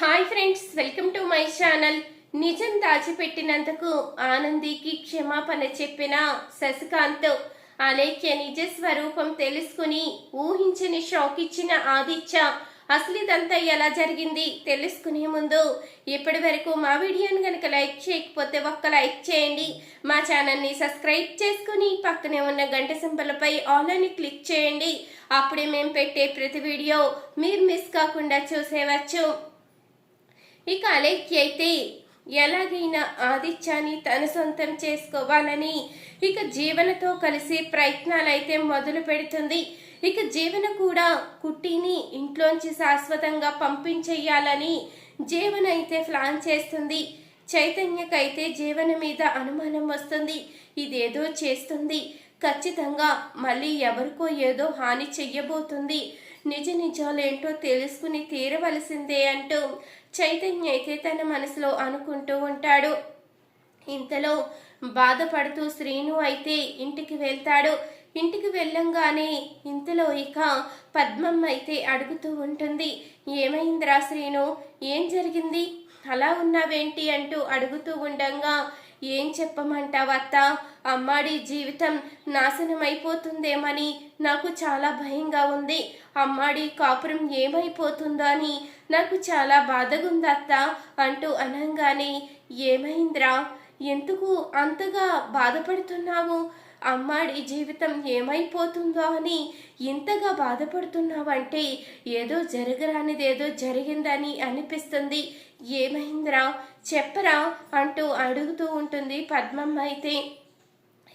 Hi friends welcome to my channel. నిజం దాచిపెట్టినందుకు ఆనందికి క్షమాపణ చెప్పిన శశికాంత్. అలేఖ్య నిజ స్వరూపం తెలుసుకుని ఊహించని షాక్ ఇచ్చిన ఆదిత్య. అసలు ఇదంతా ఎలా జరిగింది తెలుసుకునే ముందు ఇప్పటి వరకు మా వీడియోని కనుక లైక్ చేయకపోతే ఒక్క లైక్ చేయండి. మా ఛానల్ని సబ్స్క్రైబ్ చేసుకుని పక్కనే ఉన్న గంట సింబలపై ఆల్ అని క్లిక్ చేయండి. అప్పుడే మేము పెట్టే ప్రతి వీడియో మీరు మిస్ కాకుండా చూసేవచ్చు. ఇక అలేఖ్య అయితే ఎలాగైనా ఆదిత్యాన్ని తన సొంతం చేసుకోవాలని ఇక జీవనతో కలిసి ప్రయత్నాలు అయితే మొదలు పెడుతుంది. ఇక జీవన కూడా కుట్టిని ఇంట్లోంచి శాశ్వతంగా పంపించేయాలని జీవన అయితే ప్లాన్ చేస్తుంది. చైతన్యకైతే జీవన మీద అనుమానం వస్తుంది. ఇదేదో చేస్తుంది. ఖచ్చితంగా మళ్ళీ ఎవరికో ఏదో హాని చెయ్యబోతుంది. నిజ నిజాలేంటో తెలుసుకుని తీరవలసిందే అంటూ చైతన్య అయితే తన మనసులో అనుకుంటూ ఉంటాడు. ఇంతలో బాధపడుతూ శ్రీను అయితే ఇంటికి వెళ్తాడు. ఇంటికి వెళ్ళంగానే ఇంతలో ఇక పద్మమ్మ అయితే అడుగుతూ ఉంటుంది. ఏమైందిరా శ్రీను? ఏం జరిగింది? అలా ఉన్నావేంటి? అంటూ అడుగుతూ ఉండంగా ఏం చెప్పమంటావు అత్త అమ్మాడి జీవితం నాశనం అయిపోతుందేమని నాకు చాలా భయంగా ఉంది. అమ్మాడి కాపురం ఏమైపోతుందో అని నాకు చాలా బాధగుందత్త అంటూ అనంగానే ఏమైందిరా? ఎందుకు అంతగా బాధపడుతున్నావు? అమ్మాడి జీవితం ఏమైపోతుందో అని ఇంతగా బాధపడుతున్నావంటే ఏదో జరగరానిదేదో జరిగిందని అనిపిస్తుంది. ఏమైందిరా? చెప్పరా అంటూ అడుగుతూ ఉంటుంది పద్మమ్మ అయితే.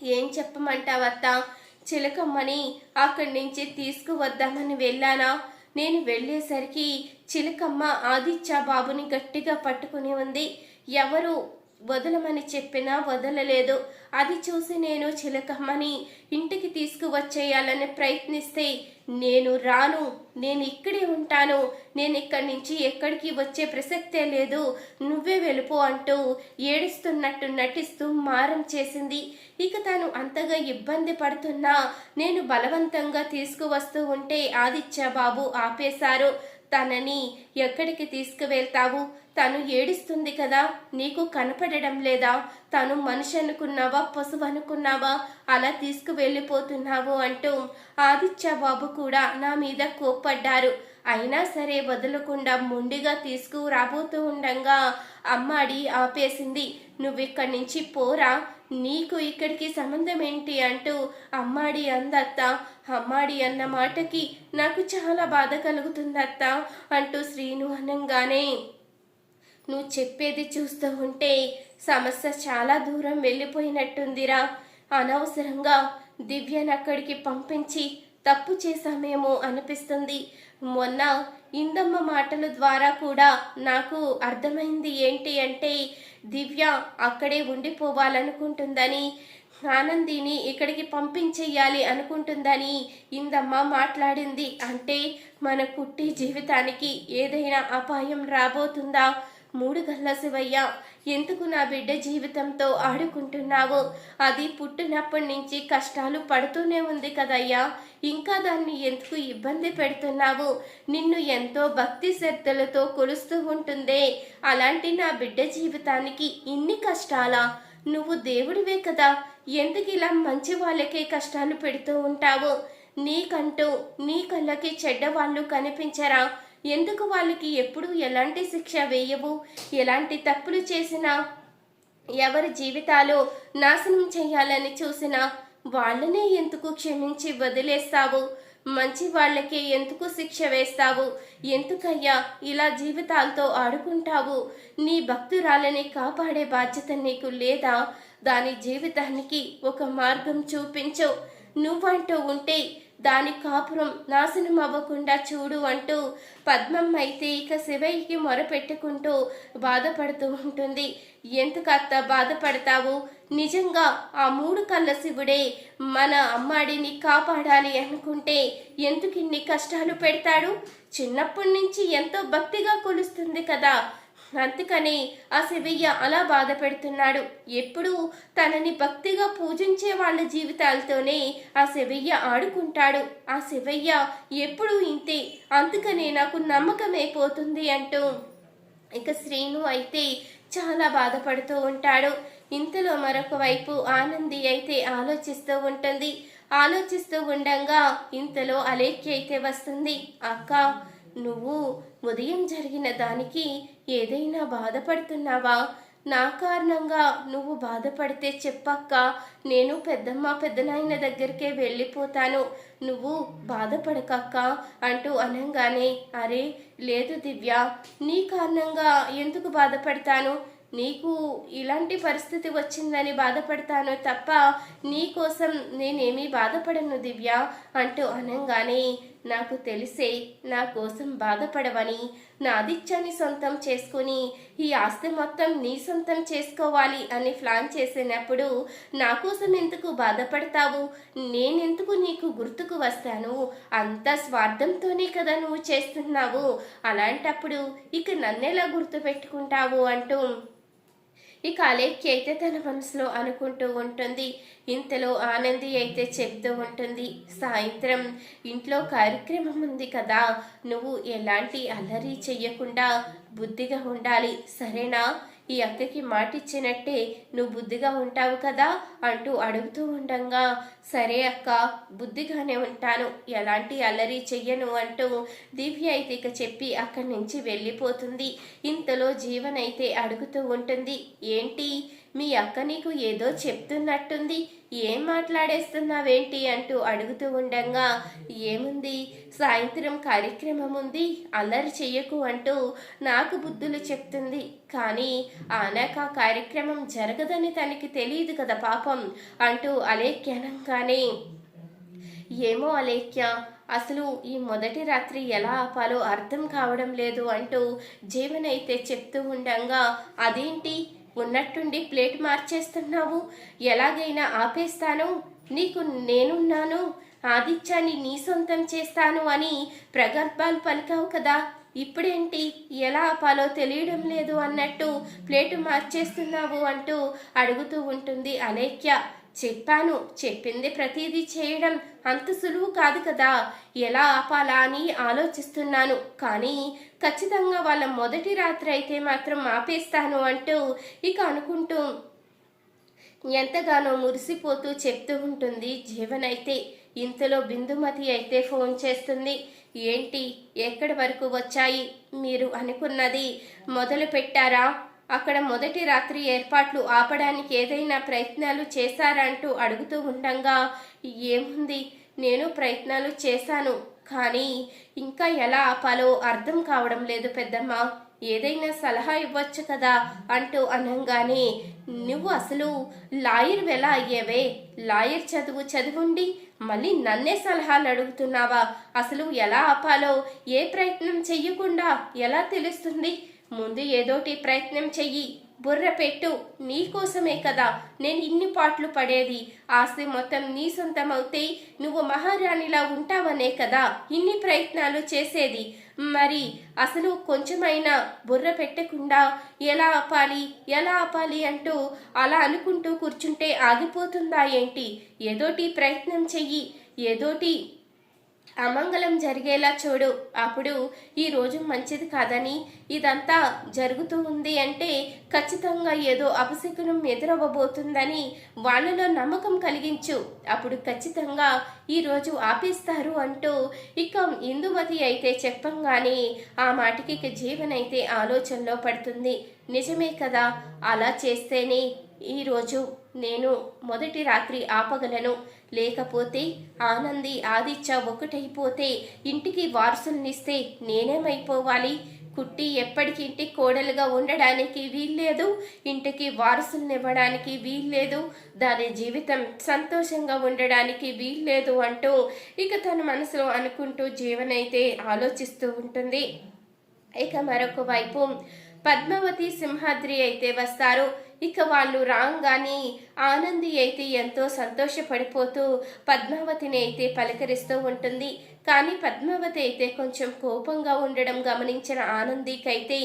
ఏం చెప్పమంటావత్త? చిలకమ్మని అక్కడి నుంచి తీసుకువద్దామని వెళ్ళానా? నేను వెళ్ళేసరికి చిలకమ్మ ఆదిత్య బాబుని గట్టిగా పట్టుకుని ఉంది. ఎవరు? వదలమని చెప్పినా వదలలేదు. అది చూసి నేను చిలకమ్మని ఇంటికి తీసుకువచ్చేయాలని ప్రయత్నిస్తే నేను రాను. నేను ఇక్కడే ఉంటాను. నేను ఇక్కడి నుంచి ఎక్కడికి వచ్చే ప్రసక్తే లేదు. నువ్వే వెళ్ళిపో అంటూ ఏడుస్తున్నట్టు నటిస్తూ మారం చేసింది. ఇక తను అంతగా ఇబ్బంది పడుతున్నా నేను బలవంతంగా తీసుకువస్తూ ఉంటే ఆదిత్య బాబు ఆపేశారు. తనని ఎక్కడికి తీసుకువెళ్తావు? తను ఏడిస్తుంది కదా నీకు కనపడడం లేదా? తను మనిషి అనుకున్నావా పశువు అనుకున్నావా అలా తీసుకువెళ్ళిపోతున్నావు అంటూ ఆదిత్య బాబు కూడా నా మీద కోప్పడ్డారు. అయినా సరే వదలకుండా ముండిగా తీసుకురాబోతూ ఉండంగా అమ్మాడి ఆపేసింది. నువ్విక్కడి నుంచి పోరా నీకు ఇక్కడికి సంబంధం ఏంటి అంటూ అమ్మాడి అందత్త అమ్మాడి అన్న మాటకి నాకు చాలా బాధ కలుగుతుందత్త అంటూ శ్రీను అనంగానే నువ్వు చెప్పేది చూస్తూ ఉంటే సమస్య చాలా దూరం వెళ్ళిపోయినట్టుందిరా. అనవసరంగా దివ్యను అక్కడికి పంపించి తప్పు చేశామేమో అనిపిస్తుంది. మొన్న ఇందమ్మ మాటల ద్వారా కూడా నాకు అర్థమైంది ఏంటి అంటే దివ్య అక్కడే ఉండిపోవాలనుకుంటుందని ఆనందిని ఇక్కడికి పంపించేయాలి అనుకుంటుందని ఇందమ్మ మాట్లాడింది. అంటే మన కుట్టి జీవితానికి ఏదైనా అపాయం రాబోతుందా? మూడు గల్ల శివయ్య ఎందుకు నా బిడ్డ జీవితంతో ఆడుకుంటున్నావు? అది పుట్టినప్పటి నుంచి కష్టాలు పడుతూనే ఉంది కదయ్యా. ఇంకా దాన్ని ఎందుకు ఇబ్బంది పెడుతున్నావు? నిన్ను ఎంతో భక్తి శ్రద్ధలతో కొలుస్తూ ఉంటుందే. అలాంటి నా బిడ్డ జీవితానికి ఇన్ని కష్టాలా? నువ్వు దేవుడివే కదా. ఎందుకు ఇలా మంచి వాళ్ళకే కష్టాలు పెడుతూ ఉంటావు? నీకంటూ నీ కళ్ళకి చెడ్డ వాళ్ళు కనిపించరా? ఎందుకు వాళ్ళకి ఎప్పుడు ఎలాంటి శిక్ష వేయవు? ఎలాంటి తప్పులు చేసినా ఎవరి జీవితాలు నాశనం చేయాలని చూసినా వాళ్ళనే ఎందుకు క్షమించి వదిలేస్తావు? మంచి వాళ్ళకే ఎందుకు శిక్ష వేస్తావు? ఎందుకయ్యా ఇలా జీవితాలతో ఆడుకుంటావు? నీ భక్తురాలని కాపాడే బాధ్యత నీకు లేదా? దాని జీవితానికి ఒక మార్గం చూపించు. నువ్వంటూ ఉంటే దాని కాపురం నాశనం అవ్వకుండా చూడు అంటూ పద్మమ్మ అయితే ఇక శివయ్యకి మొరపెట్టుకుంటూ బాధపడుతూ ఉంటుంది. ఎందుకత్త బాధపడతావు? నిజంగా ఆ మూడు కళ్ళ శివుడే మన అమ్మాడిని కాపాడాలి అనుకుంటే ఎందుకు ఇన్ని కష్టాలు పెడతాడు? చిన్నప్పటి నుంచి ఎంతో భక్తిగా కొలుస్తుంది కదా. అందుకని ఆ శివయ్య అలా బాధ పెడుతున్నాడు ఎప్పుడు తనని భక్తిగా పూజించే వాళ్ళ జీవితాలతోనే ఆ శివయ్య ఆడుకుంటాడు. ఆ శివయ్య ఎప్పుడు ఇంతే. అందుకనే నాకు నమ్మకమైపోతుంది అంటూ ఇక శ్రీను అయితే చాలా బాధపడుతూ ఉంటాడు. ఇంతలో మరొక వైపు ఆనంది అయితే ఆలోచిస్తూ ఉంటుంది. ఆలోచిస్తూ ఉండగా ఇంతలో అలేఖ్య అయితే వస్తుంది. అక్క నువ్వు ఉదయం జరిగిన దానికి ఏదైనా బాధపడుతున్నావా? నా కారణంగా నువ్వు బాధపడితే చెప్పక్క నేను పెద్దమ్మ పెద్దనాయన దగ్గరికే వెళ్ళిపోతాను. నువ్వు బాధపడకక్క అంటూ అనంగానే అరే లేదు దివ్య నీ కారణంగా ఎందుకు బాధపడతాను? నీకు ఇలాంటి పరిస్థితి వచ్చిందని బాధపడతాను తప్ప నీ కోసం నేనేమీ బాధపడను దివ్య అంటూ అనంగానే నాకు తెలిసే నా కోసం బాధపడవని నా ఆదిత్యాన్ని సొంతం చేసుకుని ఈ ఆస్తి మొత్తం నీ సొంతం చేసుకోవాలి అని ప్లాన్ చేసినప్పుడు నా కోసం ఎందుకు బాధపడతావు? నేనెందుకు నీకు గుర్తుకు వస్తాను? అంత స్వార్థంతోనే కదా నువ్వు చేస్తున్నావు. అలాంటప్పుడు ఇక నన్నెలా గుర్తు పెట్టుకుంటావు అంటూ ఇక అలేక్కి అయితే తన మనసులో అనుకుంటూ ఉంటుంది. ఇంతలో ఆనంది అయితే చెప్తూ ఉంటుంది సాయంత్రం ఇంట్లో కార్యక్రమం ఉంది కదా నువ్వు ఎలాంటి అల్లరి చెయ్యకుండా బుద్ధిగా ఉండాలి సరేనా? ఈ అక్కకి మాటిచ్చినట్టే నువ్వు బుద్ధిగా ఉంటావు కదా అంటూ అడుగుతూ ఉండంగా. సరే అక్క బుద్ధిగానే ఉంటాను. ఎలాంటి అల్లరి చెయ్యను అంటూ దివ్య అయితే ఇక చెప్పి అక్కడి నుంచి వెళ్ళిపోతుంది. ఇంతలో జీవనైతే అడుగుతూ ఉంటుంది ఏంటి? మీ అక్క నీకు ఏదో చెప్తున్నట్టుంది. ఏం మాట్లాడేస్తున్నావేంటి అంటూ అడుగుతూ ఉండంగా ఏముంది? సాయంత్రం కార్యక్రమం ఉంది అల్లరి చెయ్యకు అంటూ నాకు బుద్ధులు చెప్తుంది. కానీ ఆనాక ఆ కార్యక్రమం జరగదని తనకి తెలియదు కదా పాపం అంటూ అలేఖ్యనంగానే ఏమో అలేఖ్య అసలు ఈ మొదటి రాత్రి ఎలా ఆపాలో అర్థం కావడం లేదు అంటూ జీవనైతే చెప్తూ ఉండగా అదేంటి? ఉన్నట్టుండి ప్లేట్ మార్చేస్తున్నావు. ఎలాగైనా ఆపేస్తాను. నీకు నేనున్నాను. ఆదిత్యాన్ని నీ సొంతం చేస్తాను అని ప్రగల్భాలు పలికావు కదా. ఇప్పుడేంటి? ఎలా ఆపాలో తెలియడం లేదు అన్నట్టు ప్లేటు మార్చేస్తున్నావు అంటూ అడుగుతూ ఉంటుంది అలేఖ్య. చెప్పాను. చెప్పింది ప్రతిదీ చేయడం అంత సులువు కాదు కదా. ఎలా ఆపాలా అని ఆలోచిస్తున్నాను. కానీ ఖచ్చితంగా వాళ్ళ మొదటి రాత్రి అయితే మాత్రం ఆపేస్తాను అంటూ ఇక అనుకుంటూ ఎంతగానో మురిసిపోతూ చెప్తూ ఉంటుంది జీవన్ అయితే ఇంతలో బిందుమతి అయితే ఫోన్ చేస్తుంది. ఏంటి? ఎక్కడి వరకు వచ్చాయి? మీరు అనుకున్నది మొదలు పెట్టారా అక్కడ మొదటి రాత్రి ఏర్పాట్లు ఆపడానికి ఏదైనా ప్రయత్నాలు చేశారంటూ అడుగుతూ ఉండంగా ఏముంది? నేను ప్రయత్నాలు చేశాను కానీ ఇంకా ఎలా ఆపాలో అర్థం కావడం లేదు పెద్దమ్మ. ఏదైనా సలహా ఇవ్వచ్చు కదా అంటూ అనంగానే నువ్వు అసలు లాయర్ ఎలా అయ్యేవే? లాయర్ చదువు చదువుండి మళ్ళీ నన్నే సలహాలు అడుగుతున్నావా అసలు ఎలా ఆపాలో? ఏ ప్రయత్నం చెయ్యకుండా ఎలా తెలుస్తుంది? ముందు ఏదోటి ప్రయత్నం చెయ్యి. బుర్ర పెట్టు నీకోసమే కదా నేను ఇన్ని పాటలు పడేది. ఆస్తి మొత్తం నీ సొంతమవుతే నువ్వు మహారాణిలా ఉంటావనే కదా ఇన్ని ప్రయత్నాలు చేసేది. మరి అసలు కొంచెమైనా బుర్ర పెట్టకుండా ఎలా ఆపాలి ఎలా ఆపాలి అంటూ అలా అనుకుంటూ కూర్చుంటే ఆగిపోతుందా ఏంటి? ఏదోటి ప్రయత్నం చెయ్యి ఏదోటి అమంగళం జరిగేలా చూడు. అప్పుడు ఈ రోజు మంచిది కాదని ఇదంతా జరుగుతూ ఉంది అంటే ఖచ్చితంగా ఏదో అపశకునం ఎదురవ్వబోతుందని వాళ్ళలో నమ్మకం కలిగించు. అప్పుడు ఖచ్చితంగా ఈరోజు ఆపేస్తారు అంటూ ఇక ఇందుమతి అయితే చెప్పంగానే ఆ మాటకి జీవనైతే ఆలోచనలో పడుతుంది. నిజమే కదా? అలా చేస్తేనే ఈరోజు నేను మొదటి రాత్రి ఆపగలను. లేకపోతే ఆనంది ఆదిత్య ఒకటైపోతే ఇంటికి వారసులనిస్తే నేనేమైపోవాలి? కుట్టి ఎప్పటికి ఇంటి కోడలుగా ఉండడానికి వీల్లేదు. ఇంటికి వారసులనివ్వడానికి వీల్లేదు. దాని జీవితం సంతోషంగా ఉండడానికి వీల్లేదు అంటూ ఇక తన మనసులో అనుకుంటూ జీవనైతే ఆలోచిస్తూ ఉంటుంది. ఇక మరొక వైపు పద్మావతి సింహాద్రి అయితే వస్తారు. ఇక వాళ్ళు రాగానే ఆనంది అయితే ఎంతో సంతోషపడిపోతూ పద్మావతిని అయితే పలకరిస్తూ ఉంటుంది. కానీ పద్మావతి అయితే కొంచెం కోపంగా ఉండడం గమనించిన ఆనందికైతే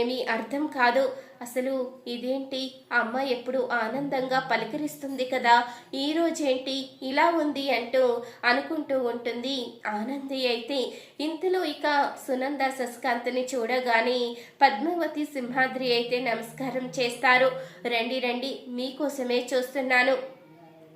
ఏమీ అర్థం కాదు. అసలు ఇదేంటి? అమ్మ ఎప్పుడు ఆనందంగా పలకరిస్తుంది కదా. ఈ రోజేంటి? ఇలా ఉంది అంటూ అనుకుంటూ ఉంటుంది ఆనంది అయితే. ఇంతలో ఇక సునంద శశికాంత్ని చూడగానే పద్మావతి సింహాద్రి అయితే నమస్కారం చేస్తారు. రండి రండి మీకోసమే చూస్తున్నాను.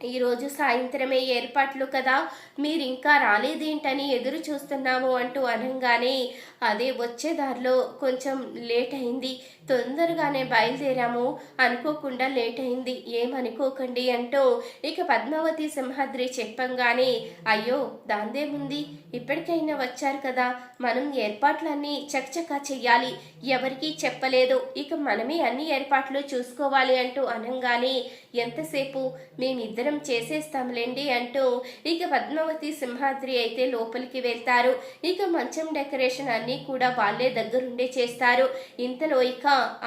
ఈరోజు సాయంత్రమే ఏర్పాట్లు కదా. మీరు ఇంకా రాలేదేంటని ఎదురు చూస్తున్నాము అంటూ అనగానే అదే వచ్చే దారిలో కొంచెం లేట్ అయింది. తొందరగానే బయలుదేరాము. అనుకోకుండా లేట్ అయింది. ఏమనుకోకండి అంటూ ఇక పద్మావతి సింహాద్రి చెప్పంగానే అయ్యో దాందేముంది? ఇప్పటికైనా వచ్చారు కదా. మనం ఏర్పాట్లన్నీ చకచకా చెయ్యాలి. ఎవరికీ చెప్పలేదు. ఇక మనమే అన్ని ఏర్పాట్లు చూసుకోవాలి అంటూ అనగానే ఎంతసేపు మేమిద్దరం చేసేస్తాంలేండి అంటూ ఇక పద్మావతి సింహాద్రి అయితే లోపలికి వెళ్తారు. ఇక మంచం డెకరేషన్ అన్నీ కూడా వాళ్ళే దగ్గరుండే చేస్తారు. ఇంతలో ఇక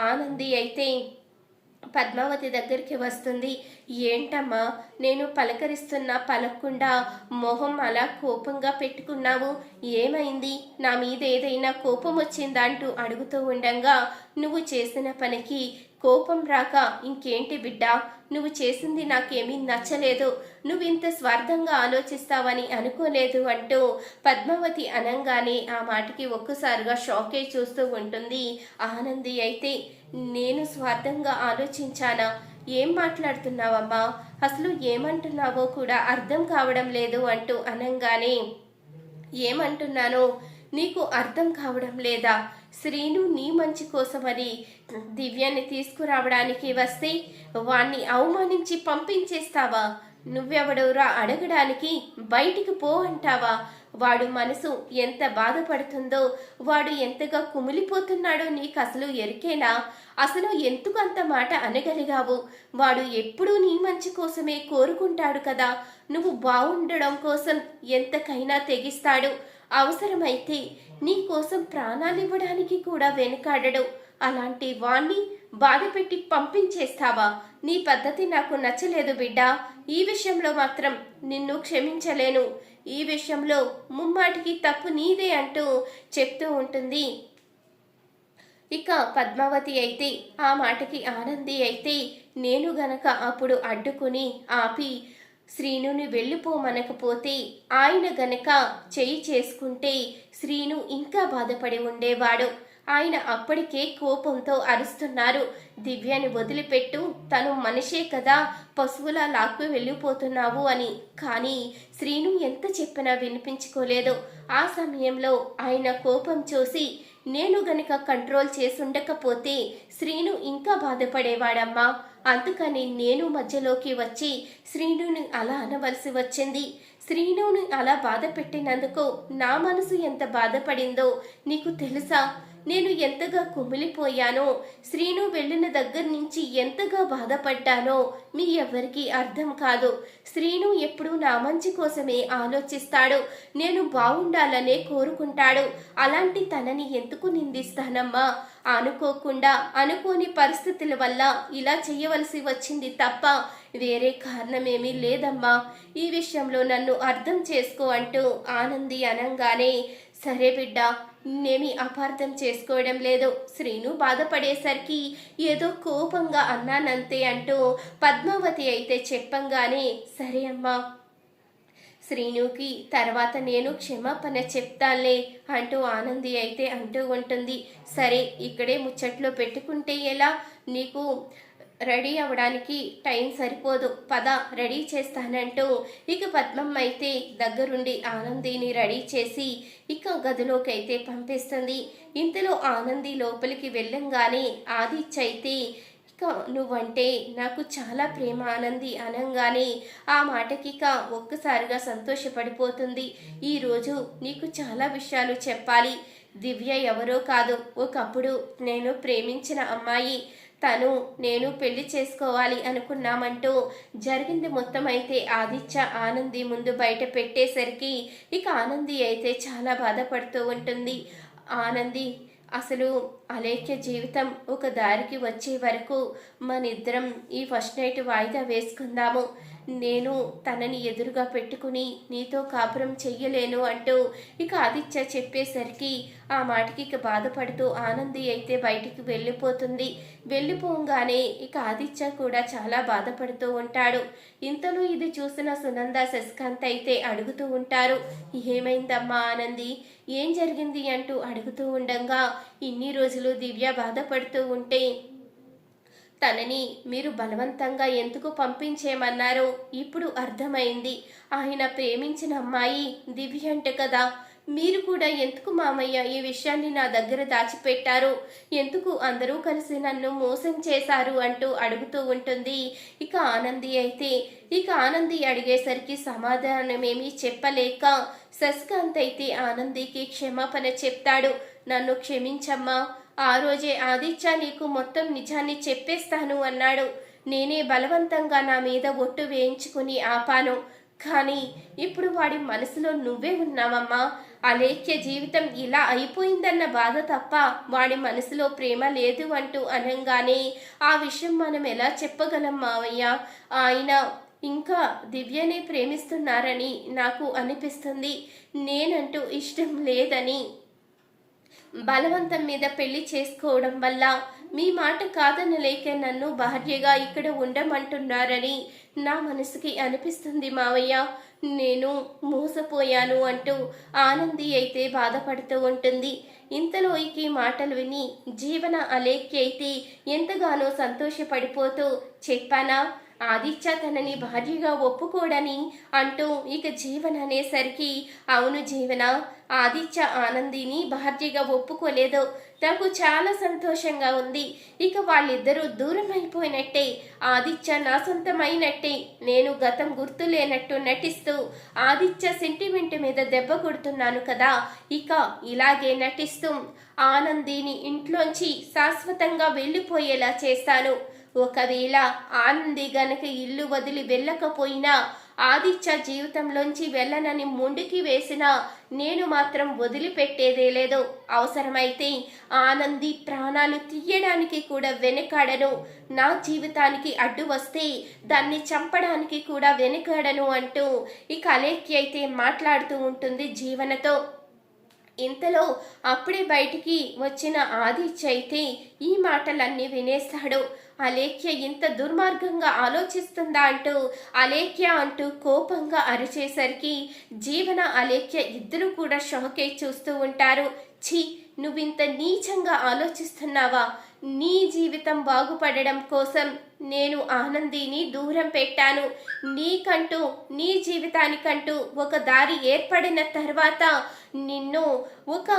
ఆనంది అయితే పద్మావతి దగ్గరికి వస్తుంది. ఏంటమ్మా నేను పలకరిస్తున్నా పలకకుండా మొహం అలా కోపంగా పెట్టుకున్నావు. ఏమైంది? నా మీద ఏదైనా కోపం వచ్చిందా? అంటూ అడుగుతూ ఉండగా నువ్వు చేసిన పనికి కోపం రాక ఇంకేంటి బిడ్డా? నువ్వు చేసింది నాకేమీ నచ్చలేదు. నువ్వు ఇంత స్వార్థంగా ఆలోచిస్తావని అనుకోలేదు అంటూ పద్మావతి అనంగానే ఆ మాటకి ఒక్కసారిగా షాకే చూస్తూ ఉంటుంది. ఆనంది అయితే నేను స్వార్థంగా ఆలోచించానా? ఏం మాట్లాడుతున్నావమ్మా? అసలు ఏమంటున్నావో కూడా అర్థం కావడం లేదు అంటూ అనంగానే ఏమంటున్నానో? నీకు అర్థం కావడం లేదా? శ్రీను నీ మంచి కోసమని దివ్యాన్ని తీసుకురావడానికి వస్తే వాణ్ణి అవమానించి పంపించేస్తావా? నువ్వెవడవరా అడగడానికి? బయటికి పో అంటావా? వాడు మనసు ఎంత బాధపడుతుందో వాడు ఎంతగా కుమిలిపోతున్నాడో నీకు అసలు ఎరికేనా అసలు ఎందుకు అంత మాట అనగలిగావు? వాడు ఎప్పుడూ నీ మంచి కోసమే కోరుకుంటాడు కదా. నువ్వు బాగుండడం కోసం ఎంతకైనా తెగిస్తాడు. అవసరమైతే నీ కోసం ప్రాణాలివ్వడానికి కూడా వెనుకాడడు. అలాంటి వాణ్ణి బాధపెట్టి పంపించేస్తావా? నీ పద్ధతి నాకు నచ్చలేదు బిడ్డ. ఈ విషయంలో మాత్రం నిన్ను క్షమించలేను. ఈ విషయంలో ముమ్మాటికి తప్పు నీదే అంటూ చెప్తూ ఉంటుంది. ఇక పద్మావతి అయితే ఆ మాటకి ఆనంది అయితే నేను గనక అప్పుడు అడ్డుకుని ఆపి శ్రీనుని వెళ్ళిపోమనకపోతే ఆయన గనక చేయి చేసుకుంటే శ్రీను ఇంకా బాధపడి ఉండేవాడు. ఆయన అప్పటికే కోపంతో అరుస్తున్నారు. దివ్యని వదిలిపెట్టు తను మనిషే కదా పశువులా లాక్కు వెళ్ళిపోతున్నావు అని. కానీ శ్రీను ఎంత చెప్పినా వినిపించుకోలేదు. ఆ సమయంలో ఆయన కోపం చూసి నేను గనక కంట్రోల్ చేసుండకపోతే శ్రీను ఇంకా బాధపడేవాడమ్మా. అందుకని నేను మధ్యలోకి వచ్చి శ్రీనుని అలా అనవలసి వచ్చింది. శ్రీనుని అలా బాధ పెట్టినందుకు నా మనసు ఎంత బాధపడిందో నీకు తెలుసా? నేను ఎంతగా కుమిలిపోయానో శ్రీను వెళ్ళిన దగ్గర నుంచి ఎంతగా బాధపడ్డానో మీ ఎవ్వరికీ అర్థం కాదు. శ్రీను ఎప్పుడూ నా మంచి కోసమే ఆలోచిస్తాడు. నేను బాగుండాలనే కోరుకుంటాడు. అలాంటి తనని ఎందుకు నిందిస్తానమ్మా? అనుకోకుండా అనుకోని పరిస్థితుల వల్ల ఇలా చేయవలసి వచ్చింది తప్ప వేరే కారణమేమీ లేదమ్మా. ఈ విషయంలో నన్ను అర్థం చేసుకో అంటూ ఆనంది అనంగానే సరే బిడ్డ నేమి అపార్థం చేసుకోవడం లేదు. శ్రీను బాధపడేసరికి ఏదో కోపంగా అన్నానంతే అంటూ పద్మావతి అయితే చెప్పంగానే సరే అమ్మా శ్రీనుకి తర్వాత నేను క్షమాపణ చెప్తాలే అంటూ ఆనంది అయితే అంటూ ఉంటుంది. సరే ఇక్కడే ముచ్చట్లో పెట్టుకుంటే ఎలా? నీకు రెడీ అవ్వడానికి టైం సరిపోదు. పద రెడీ చేస్తానంటూ ఇక పద్మమ్మ అయితే దగ్గరుండి ఆనందిని రెడీ చేసి ఇక గదిలోకి అయితే పంపిస్తుంది. ఇంతలో ఆనంది లోపలికి వెళ్ళంగానే ఆదిత్య అయితే ఇక నువ్వంటే నాకు చాలా ప్రేమ ఆనంది అనంగానే ఆ మాటకి ఇక ఒక్కసారిగా సంతోషపడిపోతుంది. ఈరోజు నీకు చాలా విషయాలు చెప్పాలి. దివ్య ఎవరో కాదు. ఒకప్పుడు నేను ప్రేమించిన అమ్మాయి. తను నేను పెళ్ళి చేసుకోవాలి అనుకున్నామంటూ జరిగింది మొత్తం అయితే ఆదిత్య ఆనంది ముందు బయట పెట్టేసరికి ఇక ఆనంది అయితే చాలా బాధపడుతూ ఉంటుంది. ఆనంది అసలు అలేఖ్య జీవితం ఒక దారికి వచ్చే వరకు మనిద్దరం ఈ ఫస్ట్ నైట్ వాయిదా వేసుకుందాము. నేను తనని ఎదురుగా పెట్టుకుని నీతో కాపురం చెయ్యలేను అంటూ ఇక ఆదిత్య చెప్పేసరికి ఆ మాటకి ఇక బాధపడుతూ ఆనంది అయితే బయటికి వెళ్ళిపోతుంది. వెళ్ళిపోగానే ఇక ఆదిత్య కూడా చాలా బాధపడుతూ ఉంటాడు. ఇంతలో ఇది చూసిన సునంద శశికాంత్ అయితే అడుగుతూ ఉంటారు ఏమైందమ్మా ఆనంది? ఏం జరిగింది? అంటూ అడుగుతూ ఉండగా ఇన్ని రోజులు దివ్య బాధపడుతూ ఉంటే తనని మీరు బలవంతంగా ఎందుకు పంపించేమన్నారో ఇప్పుడు అర్థమైంది. ఆయన ప్రేమించిన అమ్మాయి దివ్య అంటే కదా. మీరు కూడా ఎందుకు మామయ్య ఈ విషయాన్ని నా దగ్గర దాచిపెట్టారు? ఎందుకు అందరూ కలిసి నన్ను మోసం చేశారు అంటూ అడుగుతూ ఉంటుంది. ఇక ఆనంది అయితే ఇక ఆనంది అడిగేసరికి సమాధానమేమీ చెప్పలేక శశికాంత్ అయితే ఆనందికి క్షమాపణ చెప్తాడు. నన్ను క్షమించమ్మా. ఆ రోజే ఆదిత్య నీకు మొత్తం నిజాన్ని చెప్పేస్తాను అన్నాడు. నేనే బలవంతంగా నా మీద ఒట్టు వేయించుకుని ఆపాను. కానీ ఇప్పుడు వాడి మనసులో నువ్వే ఉన్నావమ్మా. అలేఖ్య జీవితం ఇలా అయిపోయిందన్న బాధ తప్ప వాడి మనసులో ప్రేమ లేదు అంటూ అనంగానే ఆ విషయం మనం ఎలా చెప్పగలం మావయ్య? ఆయన ఇంకా దివ్యని ప్రేమిస్తున్నారని నాకు అనిపిస్తుంది. నేనంటూ ఇష్టం లేదని బలవంతం మీద పెళ్ళి చేసుకోవడం వల్ల మీ మాట కాదనలేక నన్ను భార్యగా ఇక్కడ ఉండమంటున్నారని నా మనసుకి అనిపిస్తుంది మావయ్య. నేను మోసపోయాను అంటూ ఆనంది అయితే బాధపడుతూ ఉంటుంది. ఇంతలో ఈ మాటలు విని జీవన అలేఖ్య అయితే ఎంతగానో సంతోషపడిపోతూ చెప్పానా? ఆదిత్య తనని భార్యగా ఒప్పుకోడని అంటూ ఇక జీవన అనేసరికి అవును జీవన? ఆదిత్య ఆనందిని భార్యగా ఒప్పుకోలేదు. నాకు చాలా సంతోషంగా ఉంది. ఇక వాళ్ళిద్దరూ దూరం అయిపోయినట్టే ఆదిత్య నా సొంతమైనట్టే. నేను గతం గుర్తులేనట్టు నటిస్తూ ఆదిత్య సెంటిమెంట్ మీద దెబ్బ కొడుతున్నాను కదా. ఇక ఇలాగే నటిస్తూ ఆనందిని ఇంట్లోంచి శాశ్వతంగా వెళ్ళిపోయేలా చేస్తాను. ఒకవేళ ఆనంది గనక ఇల్లు వదిలి వెళ్ళకపోయినా ఆదిత్య జీవితంలోంచి వెళ్ళనని ముందుకి వేసినా నేను మాత్రం వదిలిపెట్టేదే లేదు. అవసరమైతే ఆనంది ప్రాణాలు తీయడానికి కూడా వెనకాడను. నా జీవితానికి అడ్డు వస్తే దాన్ని చంపడానికి కూడా వెనకాడను అంటూ ఇక అలేఖ్య అయితే మాట్లాడుతూ ఉంటుంది జీవనతో. ఇంతలో అప్పుడే బయటికి వచ్చిన ఆది చైతే ఈ మాటలన్నీ వినేస్తాడు. అలేఖ్య ఇంత దుర్మార్గంగా ఆలోచిస్తుందా అంటూ అలేఖ్య అంటూ కోపంగా అరిచేసరికి జీవన అలేఖ్య ఇద్దరు కూడా షాకే చూస్తూ ఉంటారు. ఛీ నువ్వింత నీచంగా ఆలోచిస్తున్నావా? నీ జీవితం బాగుపడడం కోసం నేను ఆనందిని దూరం పెట్టాను. నీకంటూ నీ జీవితానికంటూ ఒక దారి ఏర్పడిన తర్వాత నిన్ను ఒక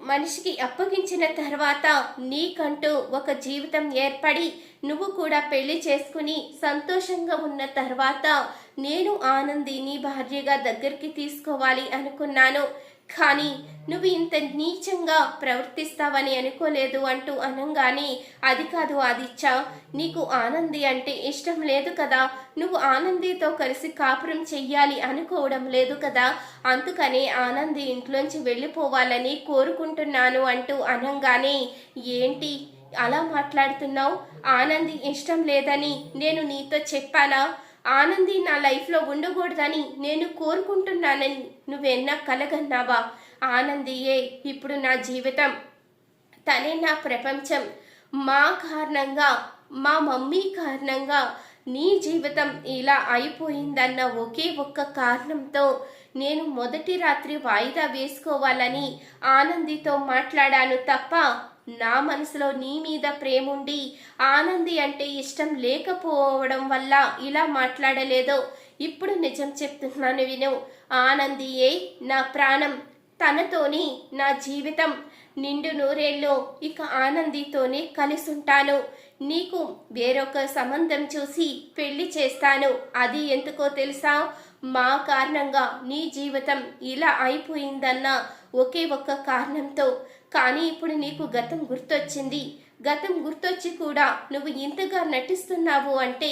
మనిషికి అప్పగించిన తర్వాత నీకంటూ ఒక జీవితం ఏర్పడి నువ్వు కూడా పెళ్ళి చేసుకుని సంతోషంగా ఉన్న తర్వాత నేను ఆనందిని భార్యగా దగ్గరికి తీసుకోవాలి అనుకున్నాను. కానీ నువ్వు ఇంత నీచంగా ప్రవర్తిస్తావని అనుకోలేదు అంటూ అనంగానే అది కాదు ఆదిత్య నీకు ఆనంది అంటే ఇష్టం లేదు కదా. నువ్వు ఆనందితో కలిసి కాపురం చెయ్యాలి అనుకోవడం లేదు కదా. అందుకనే ఆనంది ఇంట్లోంచి వెళ్ళిపోవాలని కోరుకుంటున్నాను అంటూ అనంగానే ఏంటి? అలా మాట్లాడుతున్నావు? ఆనంది ఇష్టం లేదని నేను నీతో చెప్పానా? ఆనంది నా లైఫ్లో ఉండకూడదని నేను కోరుకుంటున్నానని నువ్వెన్నా కలగన్నావా? ఆనందియే ఇప్పుడు నా జీవితం తనే నా ప్రపంచం. మా కారణంగా మా మమ్మీ కారణంగా నీ జీవితం ఇలా అయిపోయిందన్న ఒకే ఒక్క కారణంతో నేను మొదటి రాత్రి వాయిదా వేసుకోవాలని ఆనందితో మాట్లాడాను తప్ప నా మనసులో నీ మీద ప్రేముండి ఆనంది అంటే ఇష్టం లేకపోవడం వల్ల ఇలా మాట్లాడలేదో ఇప్పుడు నిజం చెప్తున్నాను విను. ఆనందియే నా ప్రాణం తనతోని నా జీవితం. నిండు నూరేళ్ళు ఇక ఆనందితోనే కలిసుంటాను. నీకు వేరొక సంబంధం చూసి పెళ్ళి చేస్తాను. అది ఎందుకో తెలుసా? మా కారణంగా నీ జీవితం ఇలా అయిపోయిందన్న ఒకే ఒక్క కారణంతో కానీ ఇప్పుడు నీకు గతం గుర్తొచ్చింది. గతం గుర్తొచ్చి కూడా నువ్వు ఇంతగా నటిస్తున్నావు అంటే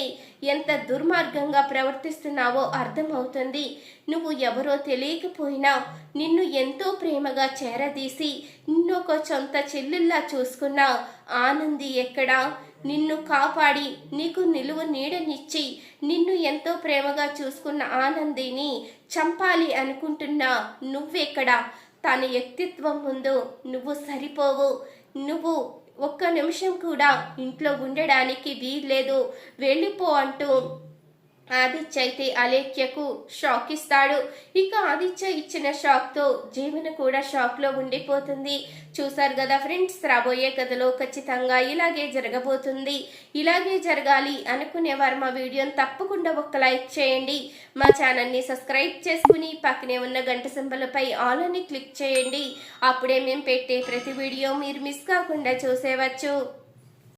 ఎంత దుర్మార్గంగా ప్రవర్తిస్తున్నావో అర్థమవుతుంది. నువ్వు ఎవరో తెలియకపోయినా నిన్ను ఎంతో ప్రేమగా చేరదీసి నిన్నొక సొంత చెల్లెల్లా చూసుకున్న ఆనంది ఎక్కడా? నిన్ను కాపాడి నీకు నిలువు నీడనిచ్చి నిన్ను ఎంతో ప్రేమగా చూసుకున్న ఆనందిని చంపాలి అనుకుంటున్నా నువ్వెక్కడా? తన వ్యక్తిత్వం ముందు నువ్వు సరిపోవు. నువ్వు ఒక్క నిమిషం కూడా ఇంట్లో ఉండడానికి వీల్లేదు. వెళ్ళిపో అంటూ ఆదిత్య అయితే అలేఖ్యకు షాక్ ఇస్తాడు ఇక ఆదిత్య ఇచ్చిన షాక్తో జీవన కూడా షాక్లో ఉండిపోతుంది. చూసారు కదా ఫ్రెండ్స్ రాబోయే కథలో ఖచ్చితంగా ఇలాగే జరగబోతుంది. ఇలాగే జరగాలి అనుకునే వారు మా వీడియోని తప్పకుండా ఒక లైక్ చేయండి. మా ఛానల్ని సబ్స్క్రైబ్ చేసుకుని పక్కనే ఉన్న గంట సింబలపై ఆల్ అని క్లిక్ చేయండి. అప్పుడే మేము పెట్టే ప్రతి వీడియో మీరు మిస్ కాకుండా చూసేవచ్చు.